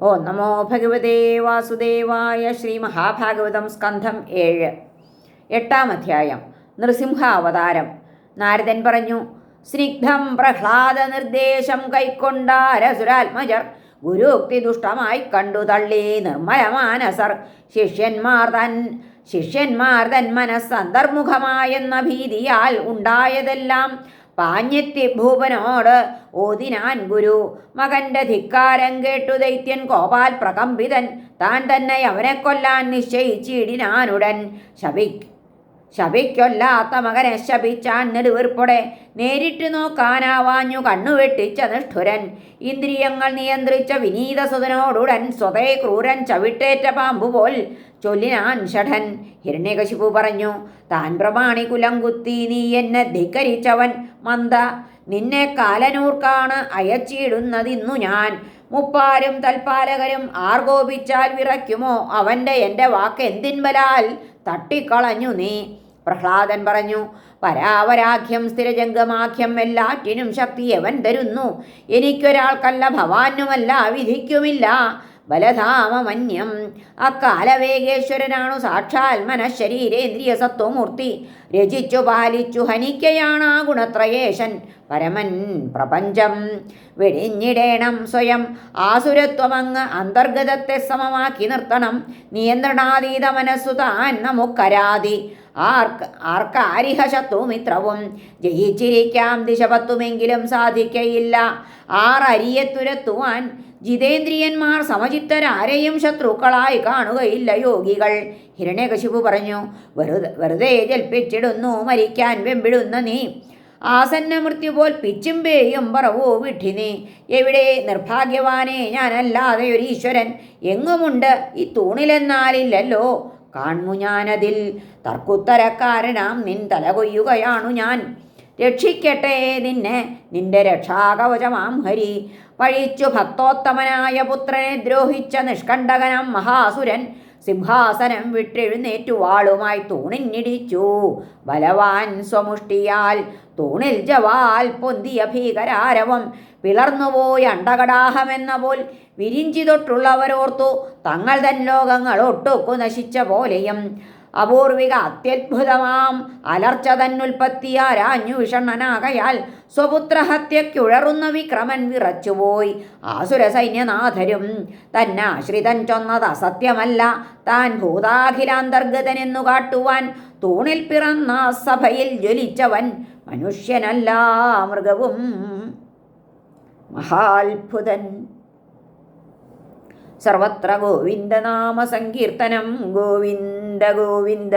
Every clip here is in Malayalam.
ഓ നമോ ഭഗവതേ വാസുദേവായ ശ്രീ മഹാഭാഗവതം സ്കന്ധം ഏഴ്. എട്ടാം അധ്യായം. നൃസിംഹ അവതാരം നാരദൻ പറഞ്ഞു സ്നിഗ്ധം പ്രഹ്ലാദ നിർദ്ദേശം കൈക്കൊണ്ടാരസുരാത്മജർ ഗുരുക്തി ദുഷ്ടമായി കണ്ടു തള്ളി നിർമ്മലമാനസർ ശിഷ്യന്മാർ തൻ ശിഷ്യന്മാർ തൻ മനസ്സന്തർമുഖമായെന്ന ഭീതിയാൽ ഉണ്ടായതെല്ലാം പാഞ്ഞെത്തി ഭൂപനോട് ഓതിനാൻ ഗുരു. മകന്റെ ധിക്കാരം കേട്ടു ദൈത്യൻ ഗോപാൽ പ്രകമ്പിതൻ. താൻ തന്നെ അവനെ കൊല്ലാൻ നിശ്ചയിച്ചിടിനാനുടൻ. ശപി ശപിക്കൊല്ലാത്ത മകനെ ശപിച്ചാൻ നെടുവീർപ്പൊടെ നേരിട്ട് നോക്കാനാവാഞ്ഞു കണ്ണുവെട്ടിച്ച നിഷ്ഠുരൻ. ഇന്ദ്രിയങ്ങൾ നിയന്ത്രിച്ച വിനീതസുതനോടുടൻ സ്വതേ ക്രൂരൻ ചവിട്ടേറ്റ പാമ്പുപോൽ ചൊല്ലിനാൻ ഷഠൻ ഹിരണ്യകശിപു പറഞ്ഞു താൻ പ്രമാണി കുലം കുത്തി നീ എന്നെ ധിക്കരിച്ചവൻ മന്ദ. നിന്നെ കാലനൂർക്കാണ് അയച്ചിടുന്നതിന്നു ഞാൻ. മുപ്പാരും തൽപാലകരും ആർഗോപിച്ചാൽ വിറയ്ക്കുമോ? അവന്റെ എന്റെ വാക്ക് എന്തിന്മലാൽ തട്ടിക്കളഞ്ഞു നീ? പ്രഹ്ലാദൻ പറഞ്ഞു പരാവരാഖ്യം സ്ഥിരജംഗമാഖ്യം എല്ലാറ്റിനും ശക്തി എവൻ തരുന്നു. എനിക്കൊരാൾക്കല്ല ഭവാനുമല്ല വിധിക്കുമില്ല. ബലധാമമന്യം. അക്കാലവേഗേശ്വരനാണു സാക്ഷാൽ മനഃശരീരേന്ദ്രിയ സത്വമൂർത്തി. രചിച്ചു പാലിച്ചു ഹനിക്കയാണ് ആ ഗുണത്രയേശൻ പരമൻ പ്രപഞ്ചം. വെടിഞ്ഞിടേണം സ്വയം. ആസുരത്വമങ്ങ് അന്തർഗതത്തെ സമമാക്കി നിർത്തണം. നിയന്ത്രണാതീത മനസ്സു താൻ നമുക്കരാതി. ആർക്ക് ആർക്ക് ആർക്കാരിഹ ശത്രുമിത്രവും ജയിച്ചിരിക്കാം ദിശപത്തുമെങ്കിലും സാധിക്കയില്ല. ആറരിയെ തുരത്തുവാൻ ജിതേന്ദ്രിയന്മാർ സമചിത്തരാരെയും ശത്രുക്കളായി കാണുകയില്ല യോഗികൾ. ഹിരണ്യകശിപു പറഞ്ഞു വെറുതെ വെറുതെ ജൽപ്പിച്ചിടുന്നു മരിക്കാൻ വെമ്പിടുന്ന നീ. ആസന്ന മൃത്യു പോൽ പിച്ചും പേയും പറവൂ വിഠിനി എവിടെ നിർഭാഗ്യവാനെ ഞാനല്ലാതെ ഒരു ഈശ്വരൻ എങ്ങുമുണ്ട്? ഈ തൂണിലെന്നാലില്ലല്ലോ. കാൺമു ഞാനതിൽ. തർക്കുത്തരക്കാരനാം നിൻ തല കൊയ്യുകയാണു ഞാൻ. രക്ഷിക്കട്ടെ നിന്നെ. നിന്റെ രക്ഷാകവചമാം ഹരി. പഴിച്ചു ഭക്തോത്തമനായ പുത്രനെ ദ്രോഹിച്ച നിഷ്കണ്ഠകനാം മഹാസുരൻ. സിംഹാസനം വിട്ടെഴുന്നേറ്റു വാളുമായി തൂണിഞ്ഞിടിച്ചു ബലവാൻ സ്വമുഷ്ടിയാൽ തൂണിൽ ജവാൽ പൊന്തിയ ഭീകരാരവം. പിളർന്നുപോയി അണ്ടകടാഹമെന്ന പോൽ വിരിഞ്ചി തൊട്ടുള്ളവരോർത്തു തങ്ങൾ തൻ ലോകങ്ങൾ ഒട്ടുക്കു നശിച്ച പോലെയും അപൂർവിക അത്യത്ഭുതമാം. അലർച്ച തന്നുൽപ്പത്തിയാരാഞ്ഞു വിഷണ്ണനാകയാൽ സ്വപുത്രഹത്യക്കുഴറുന്ന വിക്രമൻ വിറച്ചുപോയി. ആസുര സൈന്യനാഥരും തന്നാശ്രിതൻ ചൊന്നത് അസത്യമല്ല. താൻ ഭൂതാഖിലാന്തർഗതനെന്നു കാട്ടുവാൻ തൂണിൽ പിറന്ന സഭയിൽ ജ്വലിച്ചവൻ മനുഷ്യനല്ല. മൃഗവും മഹാത്ഭുതൻ. സർവത്ര ഗോവിന്ദനാമ സങ്കീർത്തനം. ഗോവിന്ദ ഗോവിന്ദ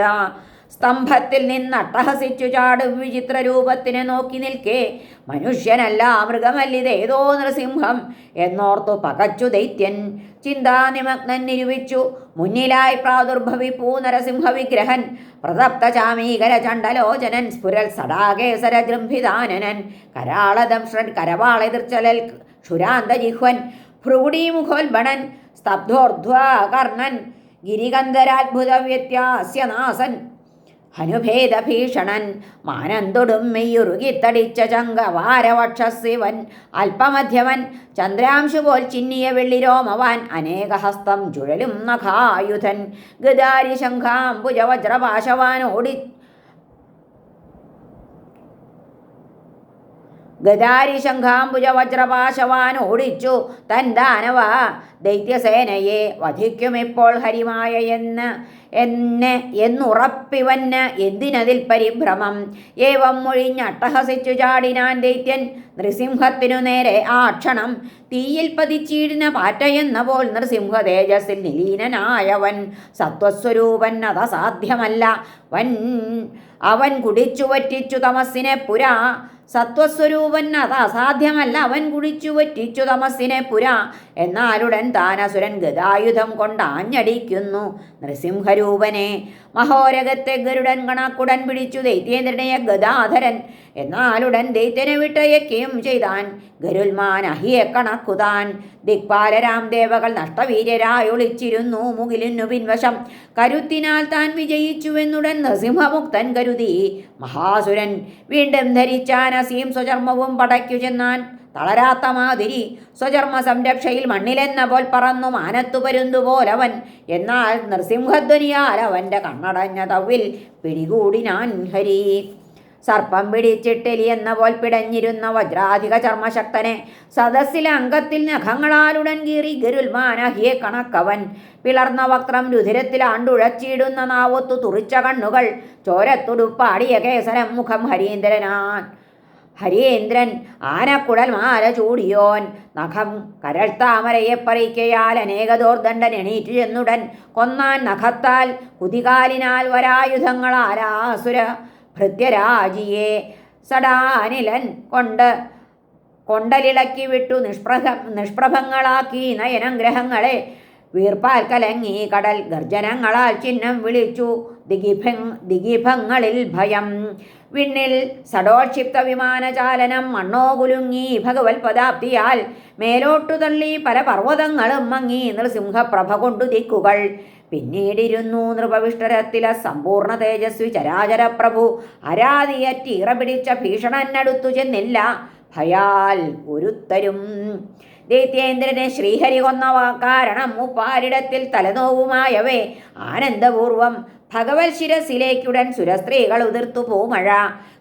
സ്തംഭത്തിൽ നിന്ന് അട്ടഹസിച്ചു ചാടും വിചിത്ര രൂപത്തിനെ നോക്കി നിൽക്കേ. മനുഷ്യനല്ല മൃഗമല്ലിതേതോ നൃസിംഹം എന്നോർത്തു പകച്ചു ദൈത്യൻ ചിന്താനിമഗ്നൻ നിരൂപിച്ചു മുന്നിലായി പ്രാദുർഭവിപ്പൂ നരസിംഹ വിഗ്രഹൻ പ്രതപ്ത ചാമീകര ചണ്ഡലോചനൻ സ്ഫുരൽ സടാകേസര ജൃംഭിദാനനൻ കരാളദംഷൻ കരവാളെതിർച്ചലൽ ക്ഷുരാന്തജിഹ്വൻ ഭ്രൂടീമുഖോൽബണൻ സ്തബ്ധോർധ്വകർണൻ ഗിരികന്ധരാത്ഭുത വ്യത്യാസ്യനാസൻ ഹനുഭേദഭീഷണൻ മാനന്തൊടും മെയ്യുറുകിത്തടിച്ച ചങ്കവാരവക്ഷസിവൻ അല്പമധ്യമൻ ചന്ദ്രാംശു ചിന്നിയ വെള്ളിരോമവാൻ അനേകഹസ്തം ചുഴലും നഖായുധൻ ഗദാരി ശംഖാംബുജവജ്രപാശവാൻ ഓടി ഗദാരി ശംഖാംബുജ വജ്രപാശവാൻ ഓടിച്ചു തൻ ദാനവ ദൈത്യസേനയെ വധിക്കുമിപ്പോൾ ഹരിമായ എന്ന് എന്നെ എന്നുറപ്പിവന് എന്തിനതിൽ പരിഭ്രമം? ഏവം മൊഴിഞ്ഞട്ടഹസിച്ചു ചാടിനാൻ ദൈത്യൻ നൃസിംഹത്തിനു നേരെ ആ ക്ഷണം. തീയിൽ പതിച്ചീടിന പാറ്റയെന്ന പോൽ നൃസിംഹ തേജസ്സിൽ നിലീനനായവൻ സത്വസ്വരൂപൻ അതസാധ്യമല്ല. വൻ അവൻ കുടിച്ചു വറ്റിച്ചു തമസ്സിനെ പുരാ. സത്വസ്വരൂപൻ അത് അസാധ്യമല്ല അവൻ കുടിച്ചു വറ്റിച്ചു തമസ്സിനെ പുരാ. എന്നാലുടൻ താനസുരൻ ഗതായുധം കൊണ്ട് ആഞ്ഞടിക്കുന്നു നൃസിംഹരൂപനെ മഹോരകത്തെ ഗരുഡൻ കണക്കുടൻ പിടിച്ചു ദൈത്യേന്ദ്രനെയ ഗദാധരൻ. എന്നാലുടൻ ദൈത്യനെ വിട്ടയക്കുകയും ചെയ്താൻ ഗരുൽമാൻ അഹിയെ കണക്കുതാൻ. ദിക്പാലരാം ദേവകൾ നഷ്ടവീര്യരായൊളിച്ചിരുന്നു മുകിലിനു പിൻവശം. കരുത്തിനാൽ താൻ വിജയിച്ചുവെന്നുടൻ നൃസിംഹമുക്തൻ കരുതി. മഹാസുരൻ വീണ്ടും ധരിച്ചാൻ അസീം സ്വചർമ്മവും പടയ്ക്കു ചെന്നാൻ. തളരാത്ത മാതിരി സ്വചർമ്മ സംരക്ഷയിൽ മണ്ണിലെന്ന പോൽ പറന്നു മാനത്തു എന്നാൽ നൃസിംഹധ്വനിയാൽ അവന്റെ കണ്ണടഞ്ഞ തവിൽ പിടികൂടിനാൻ ഹരി. സർപ്പം പിടിച്ചിട്ടെലി എന്ന പോൽ പിടഞ്ഞിരുന്ന വജ്രാധിക ചർമ്മശക്തനെ സദസ്സിലെ അംഗത്തിൽ നഖങ്ങളാലുടൻ കീറി ഗരുൽമാനഹിയെ കണക്കവൻ. പിളർന്ന വക്രം രുധിരത്തിൽ ആണ്ടുഴച്ചിടുന്ന നാവത്തു തുറിച്ച കണ്ണുകൾ ചോരത്തുടുപ്പാടിയ കേസരം മുഖം ഹരീന്ദ്രനാൻ. ഹരീന്ദ്രൻ ആനക്കുടൽ മാല ചൂടിയോൻ നഖം കരൾ താമരയെ പറിക്കയാൽ അനേകദോർദണ്ഡൻ എണീറ്റു ചെന്നുടൻ കൊന്നാൻ നഖത്താൽ കുതികാലിനാൽ വരായുധങ്ങളാലാസുര ഭൃത്യരാജിയെ സടാനിലൻ കൊണ്ട് കൊണ്ടലിളക്കി വിട്ടു നിഷ്പ്രഭ നിഷ്പ്രഭങ്ങളാക്കി നയനഗ്രഹങ്ങളെ വീർപ്പാൽ കലങ്ങി കടൽ ഗർജനങ്ങളാൽ ചിഹ്നം വിളിച്ചു ദിഗിഭ ദിഗിഭങ്ങളിൽ ഭയം വിണ്ണിൽ സടോക്ഷിപ്ത വിമാനചാലനം മണ്ണോ കുലുങ്ങി ഭഗവത് പദാബ്ദിയാൽ മേലോട്ടു തള്ളി പല പർവതങ്ങളും മങ്ങി നൃസിംഹപ്രഭ കൊണ്ടു ദിക്കുകൾ പിന്നീടിരുന്നു നൃപവിഷ്ടരത്തിലെ സമ്പൂർണ തേജസ്വി ചരാചര പ്രഭു അരാതിയറ്റീറ പിടിച്ച ഭീഷണനടുത്തു ചെന്നില്ല. ഭയാൽ ഒരുത്തരും ദൈത്യേന്ദ്രനെ ശ്രീഹരി കൊന്ന കാരണം മുപ്പാരിടത്തിൽ തലനോവുമായവേ. ആനന്ദപൂർവം ഭഗവത് ശിരസിലേക്കുടൻ സുരസ്ത്രീകൾ ഉതിർത്തു പൂമഴ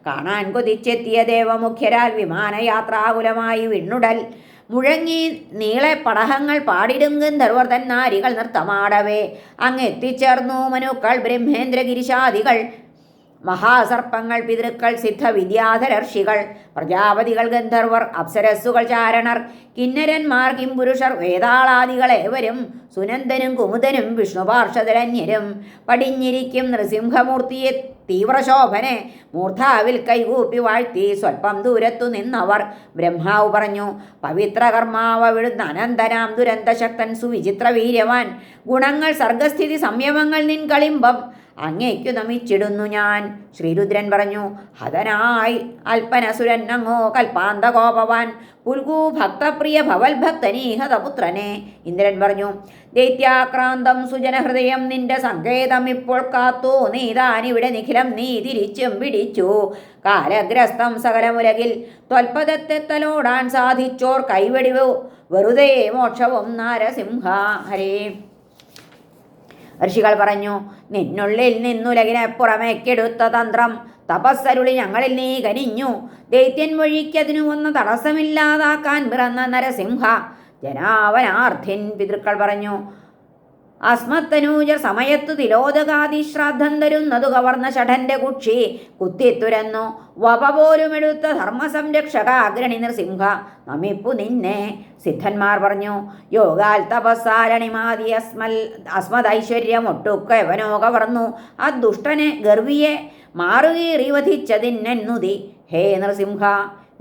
കാണാൻ കൊതിച്ചെത്തിയ ദേവമുഖ്യരാൽ വിമാനയാത്രാകുലമായി വിണ്ണുടൽ. മുഴങ്ങി നീളെ പടഹങ്ങൾ പാടിടുങ്കും ധർവർദ്ധൻ നാരികൾ നൃത്തമാടവേ. അങ്ങെത്തിച്ചേർന്നു മനുക്കൾ ബ്രഹ്മേന്ദ്രഗിരിശാദികൾ. മഹാസർപ്പങ്ങൾ പിതൃക്കൾ സിദ്ധ വിദ്യാധരർഷികൾ പ്രജാപതികൾ ഗന്ധർവർ അപ്സരസ്സുകൾ ചാരണർ കിന്നരന്മാർ കിംപുരുഷർ വേതാളാദികൾ ഏവരും സുനന്ദനും കുമുദനും വിഷ്ണുപാർഷദരന്യരും പടിഞ്ഞിരിക്കും നൃസിംഹമൂർത്തിയെ തീവ്രശോഭനെ മൂർധാവിൽ കൈകൂപ്പി വാഴ്ത്തി സ്വൽപ്പം ദൂരത്തു നിന്നവർ ബ്രഹ്മാവ് പറഞ്ഞു പവിത്രകർമാവിടുന്ന് അനന്തനാം ദുരന്തശക്തൻ സുവിചിത്ര വീര്യവാൻ ഗുണങ്ങൾ സർഗസ്ഥിതി സംയമങ്ങൾ നിൻ കളിമ്പം അങ്ങേക്കു നമിച്ചിടുന്നു ഞാൻ. ശ്രീരുദ്രൻ പറഞ്ഞു ഹതനായി അൽപ്പനസുരൻ അങ്ങോ കൽപ്പാന്തകോപവാൻ. പുൽകൂ ഭക്തപ്രിയ ഭവൽ ഭക്തനീഹതപുത്രനെ. ഇന്ദ്രൻ പറഞ്ഞു ദൈത്യാക്രാന്തം സുജനഹൃദയം നിന്റെ സങ്കേതം ഇപ്പോൾ കാത്തു. നീതാനിവിടെ നിഖിലം നീ തിരിച്ചും പിടിച്ചു. കാലഗ്രസ്തം സകലമുലകിൽ ത്വൽപദത്തെ തലോടാൻ സാധിച്ചോർ കൈവെടിവു. വെറുതെ മോക്ഷവും നാരസിംഹ ഹരേ. ഋഷികൾ പറഞ്ഞു നിന്നുള്ളിൽ നിന്നുലകിനെ പുറമേക്കെടുത്ത തന്ത്രം തപസ്സരുളി ഞങ്ങളിൽ നീ കനിഞ്ഞു ദൈത്യൻ വഴിക്കതിനു ഒന്ന് തടസ്സമില്ലാതാക്കാൻ പിറന്ന നരസിംഹ ജനാവനാർത്ഥിൻ പിതൃക്കൾ പറഞ്ഞു അസ്മത്തനൂജർ സമയത്തു തിലോദകാതി ശ്രാദ്ധം തരുന്നതു കവർന്ന ഷഠന്റെ കുക്ഷി. കുത്തിത്തുരന്നു. വപ പോലുമെടുത്ത ധർമ്മസംരക്ഷക അഗ്രണി നൃസിംഹ നമിപ്പു നിന്നെ. സിദ്ധന്മാർ പറഞ്ഞു യോഗാൽ തപസ്സാരണിമാതി അസ്മൽ അസ്മദൈശ്വര്യം ഒട്ടുക്ക എവനോ കവർന്നു. ആ ദുഷ്ടനെ ഗർവിയെ മാറുകീറി വധിച്ചതിന്നെന്നുതി ഹേ നൃസിംഹ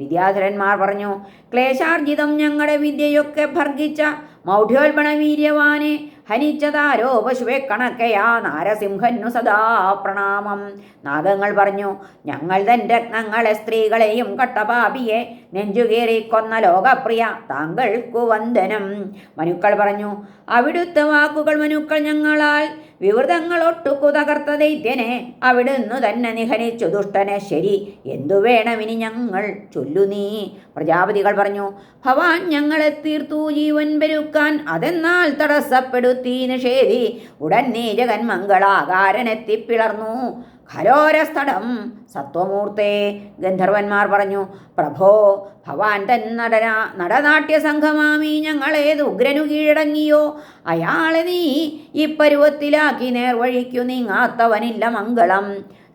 വിദ്യാധരന്മാർ പറഞ്ഞു ക്ലേശാർജിതം ഞങ്ങളുടെ വിദ്യയൊക്കെ ഭർഗിച്ച മൗഢ്യോൽപണ വീര്യവാനെ ഹനിച്ചതാരോ പശുവെ കണക്കയാ നാരസിംഹന്നു സദാ പ്രണാമം. നാഗങ്ങൾ പറഞ്ഞു ഞങ്ങൾ തൻ രത്നങ്ങളെ സ്ത്രീകളെയും കട്ടപാപിയെ നെഞ്ചുകേറി കൊന്ന ലോകപ്രിയ താങ്കൾക്കു വന്ദനം. മനുക്കൾ പറഞ്ഞു അവിടുത്തെ വാക്കുകൾ മനുക്കൾ ഞങ്ങളാൽ വിവൃതങ്ങൾ ഒട്ടുക്കു തകർത്ത ദൈത്യനെ അവിടുന്ന് തന്നെ നിഹനിച്ചു. ദുഷ്ടനെ ശരി എന്തു വേണമിനി ഞങ്ങൾ ചൊല്ലു നീ? പ്രജാപതികൾ പറഞ്ഞു ഭവാൻ ഞങ്ങളെ തീർത്തു ജീവൻ പെരുക്കാൻ അതെന്നാൽ തടസ്സപ്പെടുത്തി നിഷേധി. ഉടൻ നീ ജഗന്മംഗളാകാരനെത്തിപ്പിളർന്നു ഖരോരസ്ഥടം. സത്വമൂർത്തേ ഗന്ധർവന്മാർ പറഞ്ഞു പ്രഭോ ഭവാൻ തൻ നടന നടനാട്യ സംഘമാമി ഞങ്ങളേത് ഉഗ്രനു കീഴടങ്ങിയോ? അയാളെ നീ ഈ പരുവത്തിലാക്കി നേർവഴിക്കു നീങ്ങാത്തവനില്ല മംഗളം.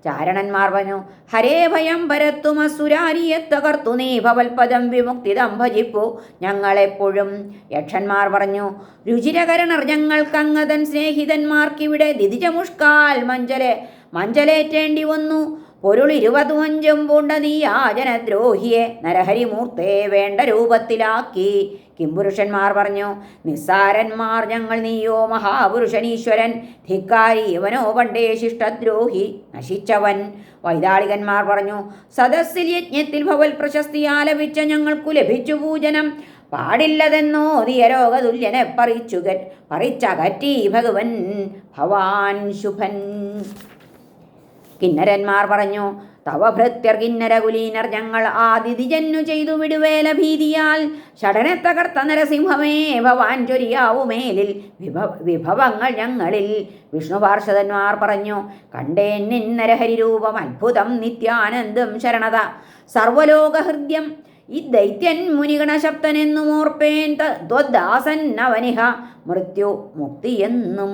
ചാരണന്മാർ പറഞ്ഞു ഹരേ ഭയം പരത്തുമസുരാരിയെ തകർത്തു നീ ഭവൽപദം വിമുക്തിതം ഭജിപ്പു ഞങ്ങളെപ്പോഴും. യക്ഷന്മാർ പറഞ്ഞു രുചിരകരണർ ഞങ്ങൾക്കങ്ങതൻ സ്നേഹിതന്മാർക്കിവിടെ ദിതിജമുഷ്കാൽ മഞ്ചലെ മഞ്ചലേറ്റേണ്ടി വന്നു. പൊരുളിരുപതു അഞ്ചും പൂണ്ട നീ യാചനദ്രോഹിയെ നരഹരിമൂർത്തെ വേണ്ട രൂപത്തിലാക്കി. കിംപുരുഷന്മാർ പറഞ്ഞു നിസ്സാരന്മാർ ഞങ്ങൾ നീയോ മഹാപുരുഷനീശ്വരൻ. ധിക്കാരി ഇവനോ പണ്ടേ ശിഷ്ടദ്രോഹി നശിച്ചവൻ. വൈതാളികന്മാർ പറഞ്ഞു സദസ്സിൽ യജ്ഞത്തിൽ ഭവൽ പ്രശസ്തി ആലപിച്ച ഞങ്ങൾക്കു ലഭിച്ചു പൂജനം. പാടില്ലതെന്നോ ദിയരോഗതുല്യനെ പറിച്ചു പറിച്ചകറ്റി ഭഗവൻ ഭവാൻ ശുഭൻ. കിന്നരന്മാർ പറഞ്ഞു തവ ഭൃത്യർ കിന്നരകുലീനർ ഞങ്ങൾ ആദിതിജന്നു ചെയ്തു വിടുവേല ഭീതിയാൽ. ഷടനെ തകർത്ത നരസിംഹമേ ഭവാൻ ചൊരിയാവുമേലിൽ വിഭവ വിഭവങ്ങൾ ഞങ്ങളിൽ. വിഷ്ണു പാർഷദന്മാർ പറഞ്ഞു കണ്ടേ നിന്നരഹരി രൂപം അത്ഭുതം നിത്യാനന്ദം ശരണത. സർവലോകഹൃദ്യം ഈ ദൈത്യൻ മുനിഗണശബ്ദനെന്നും ഓർപ്പേൻ ത്വദാസൻ അവനിഹ മൃത്യു മുക്തിയെന്നും